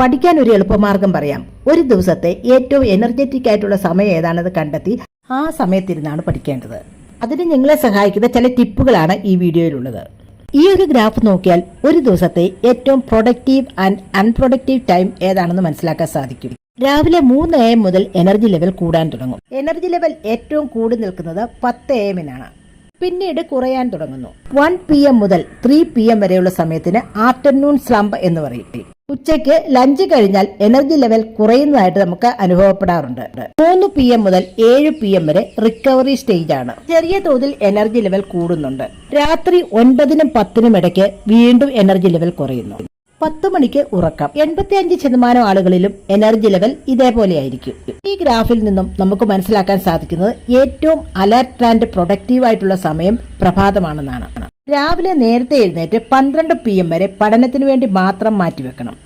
പഠിക്കാൻ ഒരു എളുപ്പമാർഗം പറയാം. ഒരു ദിവസത്തെ ഏറ്റവും എനർജറ്റിക് ആയിട്ടുള്ള സമയം ഏതാണെന്ന് കണ്ടെത്തി ആ സമയത്തിരുന്നാണ് പഠിക്കേണ്ടത്. അതിന് നിങ്ങളെ സഹായിക്കുന്ന ചില ടിപ്പുകളാണ് ഈ വീഡിയോയിലുള്ളത്. ഈ ഒരു ഗ്രാഫ് നോക്കിയാൽ ഒരു ദിവസത്തെ ഏറ്റവും പ്രൊഡക്റ്റീവ് ആൻഡ് അൺപ്രൊഡക്റ്റീവ് ടൈം ഏതാണെന്ന് മനസ്സിലാക്കാൻ സാധിക്കും. രാവിലെ മൂന്ന് എ എം മുതൽ എനർജി ലെവൽ കൂടാൻ തുടങ്ങും. എനർജി ലെവൽ ഏറ്റവും കൂടി നിൽക്കുന്നത് പത്ത് എ എമ്മിനാണ് പിന്നീട് കുറയാൻ തുടങ്ങുന്നു. വൺ പി എം മുതൽ ത്രീ പി എം വരെയുള്ള സമയത്തിന് ആഫ്റ്റർനൂൺ സ്ലംബ് എന്ന് പറയും. ഉച്ചയ്ക്ക് ലഞ്ച് കഴിഞ്ഞാൽ എനർജി ലെവൽ കുറയുന്നതായിട്ട് നമുക്ക് അനുഭവപ്പെടാറുണ്ട്. മൂന്ന് പി എം മുതൽ ഏഴ് പി എം വരെ റിക്കവറി സ്റ്റേജ് ആണ്. ചെറിയ തോതിൽ എനർജി ലെവൽ കൂടുന്നുണ്ട്. രാത്രി ഒൻപതിനും പത്തിനും ഇടയ്ക്ക് വീണ്ടും എനർജി ലെവൽ കുറയുന്നു. പത്ത് മണിക്ക് ഉറക്കം. എൺപത്തി അഞ്ച് ശതമാനം ആളുകളിലും എനർജി ലെവൽ ഇതേപോലെ ആയിരിക്കും. ഈ ഗ്രാഫിൽ നിന്നും നമുക്ക് മനസ്സിലാക്കാൻ സാധിക്കുന്നത് ഏറ്റവും അലർട്ട് ആൻഡ് പ്രൊഡക്റ്റീവ് ആയിട്ടുള്ള സമയം പ്രഭാതമാണെന്നാണ്. രാവിലെ നേരത്തെ എഴുന്നേറ്റ് പന്ത്രണ്ട് പി എം വരെ പഠനത്തിന് വേണ്ടി മാത്രം മാറ്റിവെക്കണം.